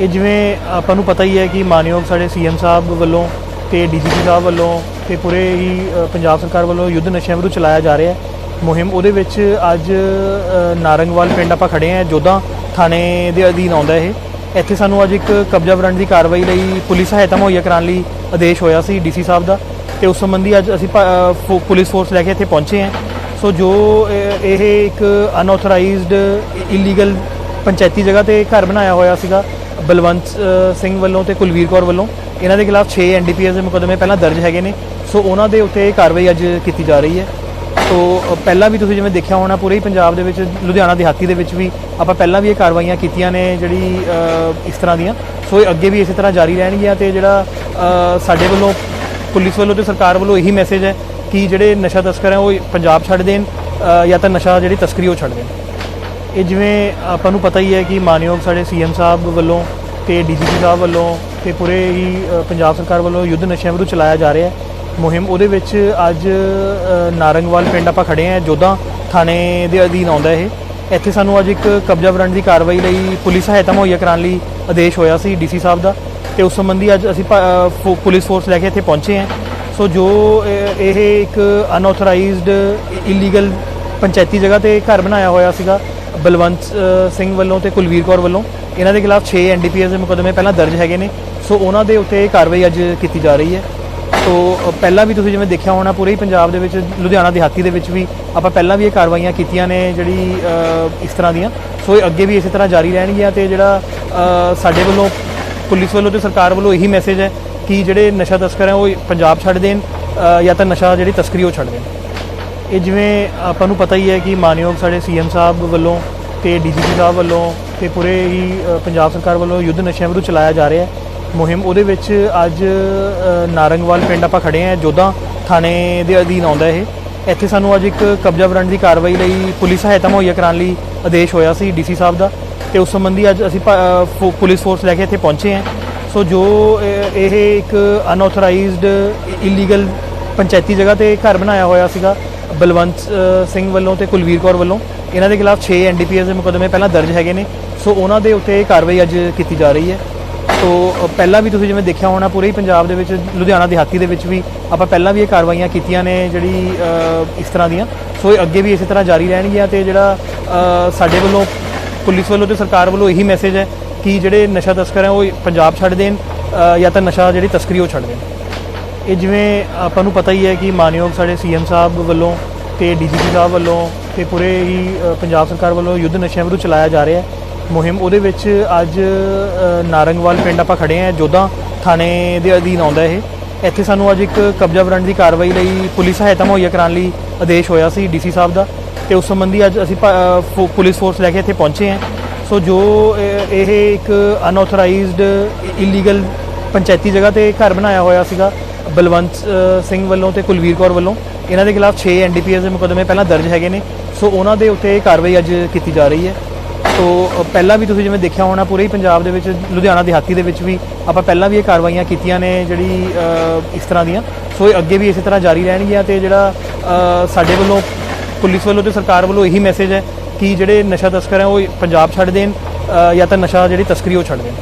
ਇਹ ਜਿਵੇਂ ਆਪਾਂ ਨੂੰ ਪਤਾ ਹੀ ਹੈ ਕਿ ਮਾਨਯੋਗ ਸਾਡੇ ਸੀਐਮ ਸਾਹਿਬ ਵੱਲੋਂ ਤੇ ਡੀਜੀਪੀ ਸਾਹਿਬ ਵੱਲੋਂ ਤੇ ਪੂਰੇ ਹੀ ਪੰਜਾਬ ਸਰਕਾਰ ਵੱਲੋਂ ਯੁੱਧ ਨਸ਼ਿਆਂ ਵਿਰੁੱਧ ਚਲਾਇਆ ਜਾ ਰਿਹਾ ਹੈ। ਮੁਹਿੰਮ ਉਹਦੇ ਵਿੱਚ ਅੱਜ ਨਾਰੰਗਵਾਲ ਪਿੰਡ ਆਪਾਂ ਖੜੇ ਹਾਂ, ਜੋਧਾ ਥਾਣੇ ਦੇ ਅਧੀਨ ਆਉਂਦਾ ਇਹ। ਇੱਥੇ ਸਾਨੂੰ ਅੱਜ ਇੱਕ ਕਬਜ਼ਾ ਵਰੰਟ ਦੀ ਕਾਰਵਾਈ ਲਈ ਪੁਲਿਸ ਸਹਾਇਤਾ ਮੁਹੱਈਆ ਕਰਾਉਣ ਲਈ ਆਦੇਸ਼ ਹੋਇਆ ਸੀ ਡੀਸੀ ਸਾਹਿਬ ਦਾ ਤੇ ਉਸ ਸੰਬੰਧੀ ਅੱਜ ਅਸੀਂ ਪੁਲਿਸ ਫੋਰਸ ਲੈ ਕੇ ਇੱਥੇ ਪਹੁੰਚੇ ਹਾਂ। ਸੋ ਜੋ ਇਹ ਇਹ ਇੱਕ ਅਨਆਥੋਰਾਈਜ਼ਡ ਇਲੀਗਲ ਪੰਚਾਇਤੀ ਜਗ੍ਹਾ ਤੇ ਘਰ ਬਣਾਇਆ ਹੋਇਆ ਸੀਗਾ, ਬਲਵੰਤ ਸਿੰਘ ਵੱਲੋਂ ਤੇ ਕੁਲਵੀਰ ਕੌਰ ਵੱਲੋਂ। ਇਹਨਾਂ ਦੇ ਖਿਲਾਫ 6 ਐਨਡੀਪੀਐਸ ਦੇ ਮੁਕੱਦਮੇ ਪਹਿਲਾਂ ਦਰਜ ਹੈਗੇ ਨੇ। ਸੋ ਉਹਨਾਂ ਦੇ ਉੱਤੇ ਇਹ ਕਾਰਵਾਈ ਅੱਜ ਕੀਤੀ ਜਾ ਰਹੀ ਹੈ। ਸੋ ਪਹਿਲਾਂ ਵੀ ਤੁਸੀਂ ਜਿਵੇਂ ਦੇਖਿਆ ਹੋਣਾ, ਪੂਰੇ ਹੀ ਪੰਜਾਬ ਦੇ ਵਿੱਚ, ਲੁਧਿਆਣਾ ਦਿਹਾਤੀ ਦੇ ਵਿੱਚ ਵੀ ਆਪਾਂ ਪਹਿਲਾਂ ਵੀ ਇਹ ਕਾਰਵਾਈਆਂ ਕੀਤੀਆਂ ਨੇ ਜਿਹੜੀ ਇਸ ਤਰ੍ਹਾਂ ਦੀਆਂ। ਸੋ ਇਹ ਅੱਗੇ ਵੀ ਇਸੇ ਤਰ੍ਹਾਂ ਜਾਰੀ ਰਹਿਣਗੀਆਂ ਤੇ ਜਿਹੜਾ ਸਾਡੇ ਵੱਲੋਂ ਪੁਲਿਸ ਵੱਲੋਂ ਤੇ ਸਰਕਾਰ ਵੱਲੋਂ ਇਹੀ ਮੈਸੇਜ ਹੈ ਕਿ ਜਿਹੜੇ ਨਸ਼ਾ ਤਸਕਰ ਹੈ ਉਹ ਪੰਜਾਬ ਛੱਡ ਦੇਣ ਜਾਂ ਤਾਂ ਨਸ਼ਾ ਜਿਹੜੀ ਤਸਕਰੀ ਉਹ ਛੱਡ ਦੇਣ। ਇਹ ਜਿਵੇਂ ਆਪਾਂ ਨੂੰ ਪਤਾ ਹੀ ਹੈ ਕਿ ਮਾਨਯੋਗ ਸਾਡੇ ਸੀਐਮ ਸਾਹਿਬ ਵੱਲੋਂ ਤੇ ਡੀਜੀਪੀ ਸਾਹਿਬ ਵੱਲੋਂ ਤੇ ਪੂਰੇ ਹੀ ਪੰਜਾਬ ਸਰਕਾਰ ਵੱਲੋਂ ਯੁੱਧ ਨਸ਼ਿਆਂ ਵਿਰੁੱਧ ਚਲਾਇਆ ਜਾ ਰਿਹਾ ਹੈ। ਮੁਹਿੰਮ ਉਹਦੇ ਵਿੱਚ ਅੱਜ ਨਾਰੰਗਵਾਲ ਪਿੰਡ ਆਪਾਂ ਖੜੇ ਹਾਂ, ਜੋਧਾ ਥਾਣੇ ਦੇ ਅਧੀਨ ਆਉਂਦਾ ਇਹ। ਇੱਥੇ ਸਾਨੂੰ ਅੱਜ ਇੱਕ ਕਬਜ਼ਾ ਵਰੰਟ ਦੀ ਕਾਰਵਾਈ ਲਈ ਪੁਲਿਸ ਸਹਾਇਤਾ ਮੁਹੱਈਆ ਕਰਾਉਣ ਲਈ ਆਦੇਸ਼ ਹੋਇਆ ਸੀ ਡੀਸੀ ਸਾਹਿਬ ਦਾ ਤੇ ਉਸ ਸੰਬੰਧੀ ਅੱਜ ਅਸੀਂ ਪੁਲਿਸ ਫੋਰਸ ਲੈ ਕੇ ਇੱਥੇ ਪਹੁੰਚੇ ਹਾਂ। ਸੋ ਜੋ ਇਹ ਇਹ ਇੱਕ ਅਨਆਥੋਰਾਈਜ਼ਡ ਇਲੀਗਲ ਪੰਚਾਇਤੀ ਜਗ੍ਹਾ ਤੇ ਘਰ ਬਣਾਇਆ ਹੋਇਆ ਸੀਗਾ ਬਲਵੰਤ ਸਿੰਘ ਵੱਲੋਂ ਤੇ ਕੁਲਵੀਰ ਕੌਰ ਵੱਲੋਂ ਇਹਨਾਂ ਦੇ ਖਿਲਾਫ 6 ਐਨਡੀਪੀਐਸ ਦੇ ਮੁਕੱਦਮੇ ਪਹਿਲਾਂ ਦਰਜ ਹੈਗੇ ਨੇ। ਸੋ ਉਹਨਾਂ ਦੇ ਉੱਤੇ ਇਹ ਕਾਰਵਾਈ ਅੱਜ ਕੀਤੀ ਜਾ ਰਹੀ ਹੈ। ਸੋ ਪਹਿਲਾਂ ਵੀ ਤੁਸੀਂ ਜਿਵੇਂ ਦੇਖਿਆ ਹੋਣਾ, ਪੂਰੇ ਹੀ ਪੰਜਾਬ ਦੇ ਵਿੱਚ, ਲੁਧਿਆਣਾ ਦਿਹਾਤੀ ਦੇ ਵਿੱਚ ਵੀ ਆਪਾਂ ਪਹਿਲਾਂ ਵੀ ਇਹ ਕਾਰਵਾਈਆਂ ਕੀਤੀਆਂ ਨੇ ਜਿਹੜੀ ਇਸ ਤਰ੍ਹਾਂ ਦੀਆਂ। ਸੋ ਇਹ ਅੱਗੇ ਵੀ ਇਸੇ ਤਰ੍ਹਾਂ ਜਾਰੀ ਰਹਿਣਗੀਆਂ ਤੇ ਜਿਹੜਾ ਸਾਡੇ ਵੱਲੋਂ ਪੁਲਿਸ ਵੱਲੋਂ ਤੇ ਸਰਕਾਰ ਵੱਲੋਂ ਇਹੀ ਮੈਸੇਜ ਹੈ ਕਿ ਜਿਹੜੇ ਨਸ਼ਾ ਤਸਕਰ ਹੈ ਉਹ ਪੰਜਾਬ ਛੱਡ ਦੇਣ ਜਾਂ ਤਾਂ ਨਸ਼ਾ ਜਿਹੜੀ ਤਸਕਰੀ ਉਹ ਛੱਡ ਦੇਣ। ਇਹ ਜਿਵੇਂ ਆਪਾਂ ਨੂੰ ਪਤਾ ਹੀ ਹੈ ਕਿ ਮਾਨਯੋਗ ਸਾਡੇ ਸੀਐਮ ਸਾਹਿਬ ਵੱਲੋਂ ਤੇ ਡੀਜੀਪੀ ਸਾਹਿਬ ਵੱਲੋਂ ਤੇ ਪੂਰੇ ਹੀ ਪੰਜਾਬ ਸਰਕਾਰ ਵੱਲੋਂ ਯੁੱਧ ਨਸ਼ਿਆਂ ਵਿਰੁੱਧ ਚਲਾਇਆ ਜਾ ਰਿਹਾ ਹੈ। ਮੁਹਿੰਮ ਉਹਦੇ ਵਿੱਚ ਅੱਜ ਨਾਰੰਗਵਾਲ ਪਿੰਡ ਆਪਾਂ ਖੜੇ ਹਾਂ, ਜੋਧਾ ਥਾਣੇ ਦੇ ਅਧੀਨ ਆਉਂਦਾ ਇਹ। ਇੱਥੇ ਸਾਨੂੰ ਅੱਜ ਇੱਕ ਕਬਜ਼ਾ ਵਰੰਟ ਦੀ ਕਾਰਵਾਈ ਲਈ ਪੁਲਿਸ ਸਹਾਇਤਾ ਮੁਹੱਈਆ ਕਰਾਉਣ ਲਈ ਆਦੇਸ਼ ਹੋਇਆ ਸੀ ਡੀਸੀ ਸਾਹਿਬ ਦਾ ਤੇ ਉਸ ਸੰਬੰਧੀ ਅੱਜ ਅਸੀਂ ਪੁਲਿਸ ਫੋਰਸ ਲੈ ਕੇ ਇੱਥੇ ਪਹੁੰਚੇ ਹਾਂ। ਸੋ ਜੋ ਇਹ ਇਹ ਇੱਕ ਅਨਆਥੋਰਾਈਜ਼ਡ ਇਲੀਗਲ ਪੰਚਾਇਤੀ ਜਗ੍ਹਾ ਤੇ ਘਰ ਬਣਾਇਆ ਹੋਇਆ ਸੀਗਾ ਬਲਵੰਤ ਸਿੰਘ ਵੱਲੋਂ ਤੇ ਕੁਲਵੀਰ ਕੌਰ ਵੱਲੋਂ ਇਹਨਾਂ ਦੇ ਖਿਲਾਫ 6 ਐਨਡੀਪੀਐਸ ਦੇ ਮੁਕੱਦਮੇ ਪਹਿਲਾਂ ਦਰਜ ਹੈਗੇ ਨੇ। ਸੋ ਉਹਨਾਂ ਦੇ ਉੱਤੇ ਇਹ ਕਾਰਵਾਈ ਅੱਜ ਕੀਤੀ ਜਾ ਰਹੀ ਹੈ। ਸੋ ਪਹਿਲਾਂ ਵੀ ਤੁਸੀਂ ਜਿਵੇਂ ਦੇਖਿਆ ਹੋਣਾ ਪੂਰੇ ਹੀ ਪੰਜਾਬ ਦੇ ਵਿੱਚ, ਲੁਧਿਆਣਾ ਦਿਹਾਤੀ ਦੇ ਵਿੱਚ ਵੀ ਆਪਾਂ ਪਹਿਲਾਂ ਵੀ ਇਹ ਕਾਰਵਾਈਆਂ ਕੀਤੀਆਂ ਨੇ ਜਿਹੜੀ ਇਸ ਤਰ੍ਹਾਂ ਦੀਆਂ। ਸੋ ਇਹ ਅੱਗੇ ਵੀ ਇਸੇ ਤਰ੍ਹਾਂ ਜਾਰੀ ਰਹਿਣਗੀਆਂ ਤੇ ਜਿਹੜਾ ਸਾਡੇ ਵੱਲੋਂ ਪੁਲਿਸ ਵੱਲੋਂ ਤੇ ਸਰਕਾਰ ਵੱਲੋਂ ਇਹੀ ਮੈਸੇਜ ਹੈ ਕਿ ਜਿਹੜੇ ਨਸ਼ਾ ਤਸਕਰ ਹੈ ਉਹ ਪੰਜਾਬ ਛੱਡ ਦੇਣ ਜਾਂ ਤਾਂ ਨਸ਼ਾ ਜਿਹੜੀ ਤਸਕਰੀ ਉਹ ਛੱਡ ਦੇਣ। ਇਹ ਜਿਵੇਂ ਆਪਾਂ ਨੂੰ ਪਤਾ ਹੀ ਹੈ ਕਿ ਮਾਨਯੋਗ ਸਾਡੇ ਸੀਐਮ ਸਾਹਿਬ ਵੱਲੋਂ ਤੇ ਡੀਜੀਪੀ ਸਾਹਿਬ ਵੱਲੋਂ ਤੇ ਪੂਰੇ ਹੀ ਪੰਜਾਬ ਸਰਕਾਰ ਵੱਲੋਂ ਯੁੱਧ ਨਸ਼ਿਆਂ ਵਿਰੁੱਧ ਚਲਾਇਆ ਜਾ ਰਿਹਾ ਹੈ। ਮੁਹਿੰਮ ਉਹਦੇ ਵਿੱਚ ਅੱਜ ਨਾਰੰਗਵਾਲ ਪਿੰਡ ਆਪਾਂ ਖੜੇ ਹਾਂ, ਜੋਧਾ ਥਾਣੇ ਦੇ ਅਧੀਨ ਆਉਂਦਾ ਇਹ। ਇੱਥੇ ਸਾਨੂੰ ਅੱਜ ਇੱਕ ਕਬਜ਼ਾ ਵਰੰਟ ਦੀ ਕਾਰਵਾਈ ਲਈ ਪੁਲਿਸ ਸਹਾਇਤਾ ਮੁਹੱਈਆ ਕਰਾਉਣ ਲਈ ਆਦੇਸ਼ ਹੋਇਆ ਸੀ ਡੀਸੀ ਸਾਹਿਬ ਦਾ। ਤੇ ਉਸ ਸੰਬੰਧੀ ਅੱਜ ਅਸੀਂ ਪੁਲਿਸ ਫੋਰਸ ਲੈ ਕੇ ਇੱਥੇ ਪਹੁੰਚੇ ਹਾਂ। ਸੋ ਜੋ ਇਹ ਇਹ ਇੱਕ ਅਨਆਥੋਰਾਈਜ਼ਡ ਇਲੀਗਲ ਪੰਚਾਇਤੀ ਜਗ੍ਹਾ ਤੇ ਘਰ ਬਣਾਇਆ ਹੋਇਆ ਸੀਗਾ ਬਲਵੰਤ ਸਿੰਘ ਵੱਲੋਂ ਤੇ ਕੁਲਵੀਰ ਕੌਰ ਵੱਲੋਂ ਇਹਨਾਂ ਦੇ ਖਿਲਾਫ 6 ਐਨਡੀਪੀਐਸ ਦੇ ਮੁਕੱਦਮੇ ਪਹਿਲਾਂ ਦਰਜ ਹੈਗੇ ਨੇ। ਸੋ ਉਹਨਾਂ ਦੇ ਉੱਤੇ ਇਹ ਕਾਰਵਾਈ ਅੱਜ ਕੀਤੀ ਜਾ ਰਹੀ ਹੈ। ਸੋ ਪਹਿਲਾਂ ਵੀ ਤੁਸੀਂ ਜਿਵੇਂ ਦੇਖਿਆ ਹੋਣਾ, ਪੂਰੇ ਹੀ ਪੰਜਾਬ ਦੇ ਵਿੱਚ, ਲੁਧਿਆਣਾ, ਦਿਹਾਤੀ ਦੇ ਵਿੱਚ ਵੀ ਆਪਾਂ ਪਹਿਲਾਂ ਵੀ ਇਹ ਕਾਰਵਾਈਆਂ ਕੀਤੀਆਂ ਨੇ ਜਿਹੜੀ ਇਸ ਤਰ੍ਹਾਂ ਦੀਆਂ। ਸੋ ਇਹ ਅੱਗੇ ਵੀ ਇਸੇ ਤਰ੍ਹਾਂ ਜਾਰੀ ਰਹਿਣਗੀਆਂ ਤੇ ਜਿਹੜਾ ਸਾਡੇ ਵੱਲੋਂ ਪੁਲਿਸ ਵੱਲੋਂ ਤੇ ਸਰਕਾਰ ਵੱਲੋਂ ਇਹੀ ਮੈਸੇਜ ਹੈ ਕਿ ਜਿਹੜੇ ਨਸ਼ਾ ਤਸਕਰ ਹੈ ਉਹ ਪੰਜਾਬ ਛੱਡ ਦੇਣ ਜਾਂ ਤਾਂ ਨਸ਼ਾ ਜਿਹੜੀ ਤਸਕਰੀ ਉਹ ਛੱਡ ਦੇਣ।